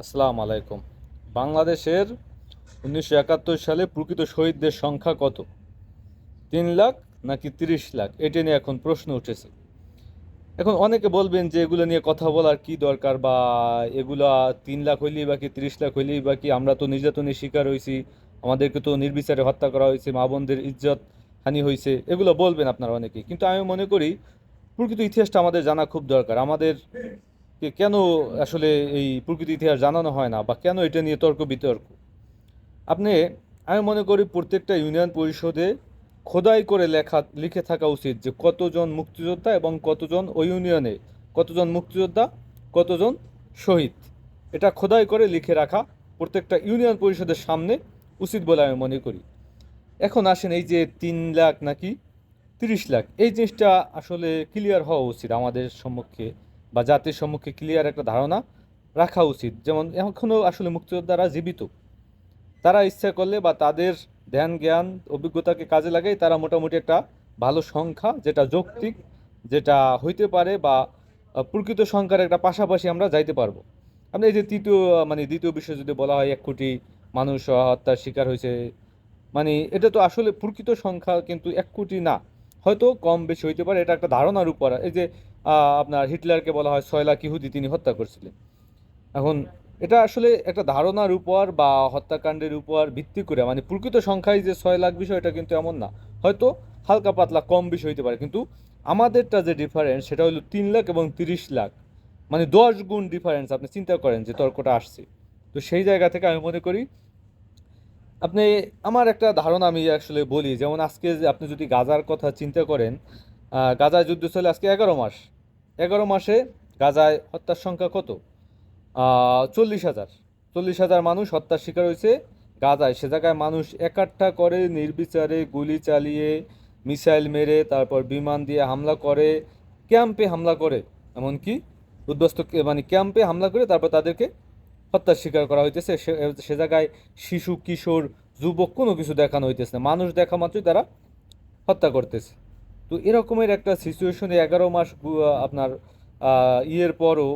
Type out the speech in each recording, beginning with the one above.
আসসালামু আলাইকুম। বাংলাদেশের উনিশশো একাত্তর সালে প্রকৃত শহীদদের সংখ্যা কত? তিন লাখ নাকি তিরিশ লাখ? এটা নিয়ে এখন প্রশ্ন উঠেছে। এখন অনেকে বলবেন যে এগুলো নিয়ে কথা বলার কি দরকার বা এগুলা তিন লাখ হইলেই বা কি তিরিশ লাখ হইলেই বা কি আমরা তো নির্যাতনের শিকার হয়েছি আমাদেরকে তো নির্বিচারে হত্যা করা হয়েছে মা বোনদের ইজ্জত হানি হয়েছে এগুলো বলবেন আপনারা অনেকেই। কিন্তু আমি মনে করি প্রকৃত ইতিহাসটা আমাদের জানা খুব দরকার। আমাদের কেন আসলে এই প্রকৃতি ইতিহাস জানানো হয় না বা কেন এটা নিয়ে তর্ক বিতর্ক? আপনি, আমি মনে করি প্রত্যেকটা ইউনিয়ন পরিষদে খোদাই করে লেখা, লিখে থাকা উচিত যে কতজন মুক্তিযোদ্ধা এবং কতজন ওই ইউনিয়নে, কতজন মুক্তিযোদ্ধা, কতজন শহীদ। এটা খোদাই করে লিখে রাখা প্রত্যেকটা ইউনিয়ন পরিষদের সামনে উচিত বলে আমি মনে করি। এখন আসেন এই যে তিন লাখ নাকি তিরিশ লাখ, এই জিনিসটা আসলে ক্লিয়ার হওয়া উচিত আমাদের সম্মুখে। বা জাতির সম্মুখে ক্লিয়ার একটা ধারণা রাখা উচিত। যেমন এখনও আসলে মুক্তিযোদ্ধারা জীবিত। তারা ইচ্ছা করলে বা তাদের ধ্যান, জ্ঞান, অভিজ্ঞতাকে কাজে লাগাই তারা মোটামুটি একটা ভালো সংখ্যা, যেটা যৌক্তিক, যেটা হইতে পারে বা প্রকৃত সংখ্যার একটা পাশাপাশি আমরা যাইতে পারব। আমরা এই যে তৃতীয় মানে দ্বিতীয় বিষয় যদি বলা হয়, এক কোটি মানুষ হত্যার শিকার হয়েছে মানে এটা তো আসলে প্রকৃত সংখ্যা কিন্তু এক কোটি না। হয়তো কম বেশি হইতে পারে, এটা একটা ধারণার উপর। এই যে আপনার হিটলারকে বলা হয় ছয় লাখ ইহুদি তিনি হত্যা করছিলেন। এখন এটা আসলে একটা ধারণার উপর বা হত্যাকাণ্ডের উপর ভিত্তি করে মানে প্রকৃত সংখ্যায় যে ছয় লাখ বিষয়, এটা কিন্তু এমন না। হয়তো হালকা পাতলা কম বিষয় হইতে পারে, কিন্তু আমাদেরটা যে ডিফারেন্স সেটা হলো তিন লাখ এবং তিরিশ লাখ। মানে দশ গুণ ডিফারেন্স আপনি চিন্তা করেন যে তর্কটা আসছে। তো সেই জায়গা থেকে আমি মনে করি, আপনি, আমার একটা ধারণা আমি আসলে বলি, যেমন আজকে আপনি যদি গাজার কথা চিন্তা করেন গাজায় যুদ্ধ চলে আজকে এগারো মাস। এগারো মাসে গাজায় হত্যার সংখ্যা কত? চল্লিশ হাজার। চল্লিশ হাজার মানুষ হত্যার শিকার হয়েছে গাজায়। সে জায়গায় মানুষ একাট্টা করে, নির্বিচারে গুলি চালিয়ে, মিসাইল মেরে, তারপর বিমান দিয়ে হামলা করে, ক্যাম্পে হামলা করে, এমনকি উদ্বস্ত মানে ক্যাম্পে হামলা করে তারপর তাদেরকে হত্যার শিকার করা হইতেছে। সে জায়গায় শিশু, কিশোর, যুবক কোনো কিছু দেখানো হইতেছে না। মানুষ দেখা মাত্রই তারা হত্যা করতেছে। তো এরকমের একটা সিচুয়েশনে এগারো মাস আপনার ইয়ের পরও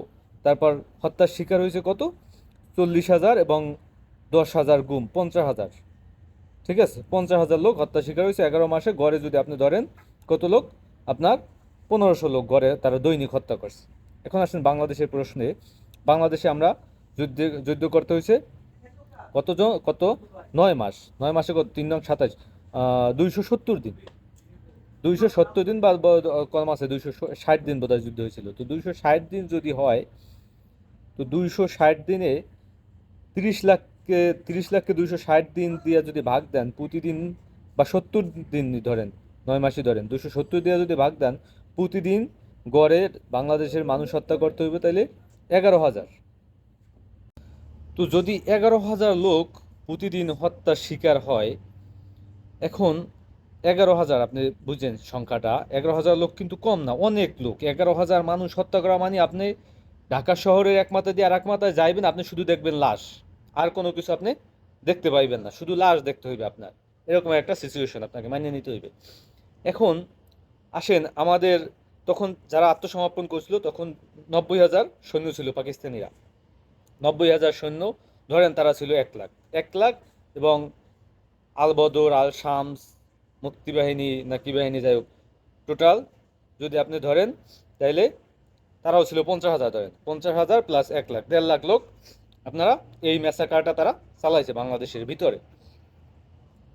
তারপর হত্যার শিকার হয়েছে কত? চল্লিশ হাজার এবং দশ হাজার গুম, পঞ্চাশ হাজার। ঠিক আছে? পঞ্চাশ হাজার লোক হত্যা শিকার হয়েছে। এগারো মাসে গড়ে যদি আপনি ধরেন, কত লোক? আপনার পনেরোশো লোক গড়ে তারা দৈনিক হত্যা করছে। এখন আসেন বাংলাদেশের প্রশ্নে। বাংলাদেশে আমরা যুদ্ধে, যুদ্ধ করতে হয়েছে কতজন? কত? নয় মাস। নয় মাসে কত? তিন নং সাতাশ। দুইশো সত্তর দিন। দুইশো সত্তর দিন বা কম আছে, দুইশো ষাট দিন বোধহয় যুদ্ধ হয়েছিল। তো দুইশো ষাট দিন যদি হয়, তো দুইশো ষাট দিনে তিরিশ লাখকে তিরিশ লাখকে দুইশো ষাট দিন দিয়ে যদি ভাগ দেন, প্রতিদিন বা সত্তর দিন ধরেন, নয় মাসে ধরেন দুশো সত্তর দিয়ে যদি ভাগ দেন, প্রতিদিন গড়ে বাংলাদেশের মানুষ হত্যা করতে হইবে তাহলে এগারো হাজার। তো যদি এগারো হাজার লোক প্রতিদিন হত্যার শিকার হয়, এখন এগারো হাজার, আপনি বুঝছেন সংখ্যাটা। এগারো হাজার লোক কিন্তু কম না, অনেক লোক। এগারো হাজার মানুষ হত্যা করা মানে আপনি ঢাকা শহরের এক দিয়ে আর এক মাথায় যাইবেন, আপনি শুধু দেখবেন লাশ। আর কোনো কিছু আপনি দেখতে পাইবেন না, শুধু লাশ দেখতে হইবে আপনার। এরকম একটা সিচুয়েশন আপনাকে মানিয়ে নিতে হইবে। এখন আসেন, আমাদের তখন যারা আত্মসমর্পণ করছিল, তখন নব্বই হাজার সৈন্য ছিল পাকিস্তানিরা। নব্বই হাজার সৈন্য, ধরেন তারা ছিল এক লাখ। এক লাখ এবং আলবদর আল শামস মুক্তিবাহিনী না কি বাহিনী, যাই হোক টোটাল যদি আপনি ধরেন, তাইলে তারাও ছিল পঞ্চাশ হাজার ধরেন, পঞ্চাশ হাজার প্লাস এক লাখ, দেড় লাখ লোক, আপনারা এই ম্যাসাকারটা তারা চালাইছে বাংলাদেশের ভিতরে।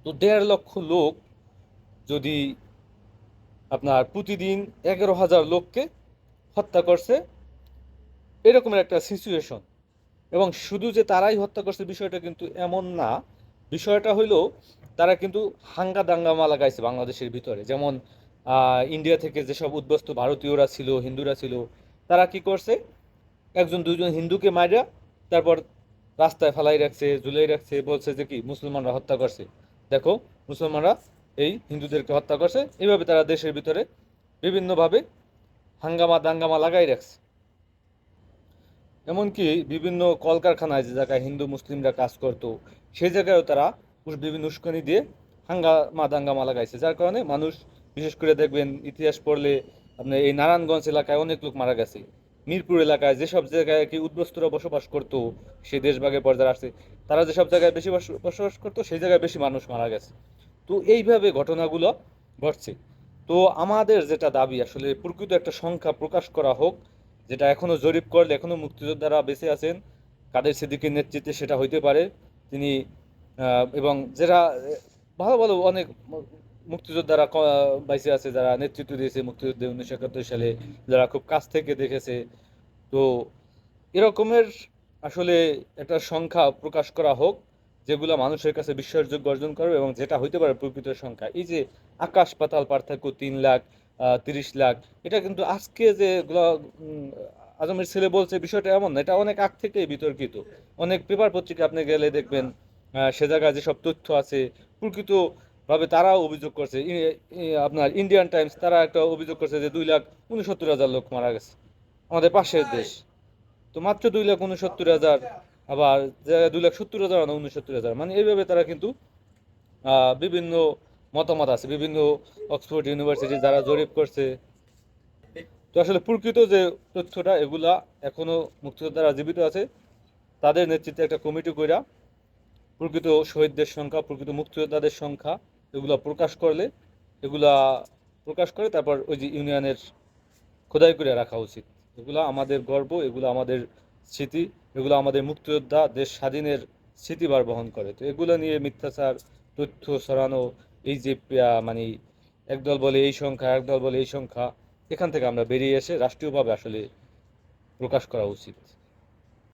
তো দেড় লক্ষ লোক যদি আপনার প্রতিদিন এগারো হাজার লোককে হত্যা করছে, এরকমের একটা সিচুয়েশন এবং শুধু যে তারাই হত্যা করছে বিষয়টা কিন্তু এমন না, বিষয়টা হইল তারা কিন্তু হাঙ্গা দাঙ্গামা লাগাইছে বাংলাদেশের ভিতরে। যেমন ইন্ডিয়া থেকে যেসব উদ্বস্ত ভারতীয়রা ছিল, হিন্দুরা ছিল, তারা কি করছে? একজন, দুইজন হিন্দুকে মাইরা তারপর রাস্তায় ফেলাই রাখছে, ঝুলাই রাখছে, বলছে যে কি, মুসলমানরা হত্যা করছে। দেখো, মুসলমানরা এই হিন্দুদেরকে হত্যা করছে। এইভাবে তারা দেশের ভিতরে বিভিন্নভাবে হাঙ্গামা দাঙ্গামা লাগাই রাখছে। এমনকি বিভিন্ন কলকারখানায় যে জায়গায় হিন্দু, মুসলিমরা কাজ করতো, সেই জায়গায়ও তারা বিভিন্ন উস্কানি দিয়ে হাঙ্গামা দাঙ্গামা লাগাইছে যার কারণে মানুষ বিশেষ করে দেখবেন ইতিহাস পড়লে আপনার এই নারায়ণগঞ্জ এলাকায় অনেক লোক মারা গেছে। মিরপুর এলাকায় যেসব জায়গায় কি উদ্বস্তরা বসবাস করতো, সেই দেশভাগের পর যারা আসছে, তারা যেসব জায়গায় বেশি বস- বসবাস করতো, সেই জায়গায় বেশি মানুষ মারা গেছে। তো এইভাবে ঘটনাগুলো ঘটছে। তো আমাদের যেটা দাবি, আসলে প্রকৃত একটা সংখ্যা প্রকাশ করা হোক, যেটা এখনও জরিপ করলে এখনও মুক্তিযোদ্ধারা বেঁচে আছেন, কাদের সিদ্দিকের নেতৃত্বে সেটা হইতে পারে, তিনি এবং যারা, ভালো ভালো অনেক মুক্তিযোদ্ধারা বাইসে আছে, যারা নেতৃত্ব দিয়েছে মুক্তিযুদ্ধে উনিশশো একাত্তর সালে, যারা খুব কাছ থেকে দেখেছে। তো এরকমের আসলে একটা সংখ্যা প্রকাশ করা হোক, যেগুলো মানুষের কাছে বিশ্বাসযোগ্য অর্জন করবে এবং যেটা হইতে পারে প্রকৃত সংখ্যা। এই যে আকাশ পাতাল পার্থক্য তিন লাখ তিরিশ লাখ, এটা কিন্তু আজকে যে আজমের ছেলে বলছে, বিষয়টা এমন না, এটা অনেক আগ থেকেই বিতর্কিত। অনেক পেপার পত্রিকা আপনি গেলে দেখবেন সে জায়গায় যেসব তথ্য আছে প্রকৃত ভাবে তারাও অভিযোগ করছে। আপনার ইন্ডিয়ান টাইমস তারা একটা অভিযোগ করছে যে দুই লাখ উনসত্তর হাজার লোক মারা গেছে আমাদের পাশের দেশ। তো মাত্র দুই লাখ উনসত্তর হাজার আবার যে দুই লাখ সত্তর হাজার না উনসত্তর হাজার। মানে এইভাবে তারা কিন্তু বিভিন্ন মতামত আছে বিভিন্ন অক্সফোর্ড ইউনিভার্সিটি যারা জরিপ করছে। তো আসলে প্রকৃত যে তথ্যটা এগুলা এখনও মুক্তিযোদ্ধারা জীবিত আছে। তাদের নেতৃত্বে একটা কমিটি কইরা প্রকৃত শহীদদের সংখ্যা, প্রকৃত মুক্তিযোদ্ধাদের সংখ্যা এগুলা প্রকাশ করলে, এগুলা প্রকাশ করে তারপর ওই যে ইউনিয়নের খোদাই করে রাখা উচিত। এগুলো আমাদের গর্ব, এগুলো আমাদের স্মৃতি, এগুলো আমাদের মুক্তিযোদ্ধা দেশ স্বাধীনের স্মৃতিবার বহন করে। তো এগুলো নিয়ে মিথ্যাচার, তথ্য ছড়ানো, এই যে মানে একদল বলে এই সংখ্যা, একদল বলে এই সংখ্যা, এখান থেকে আমরা বেরিয়ে এসে রাষ্ট্রীয়ভাবে আসলে প্রকাশ করা উচিত।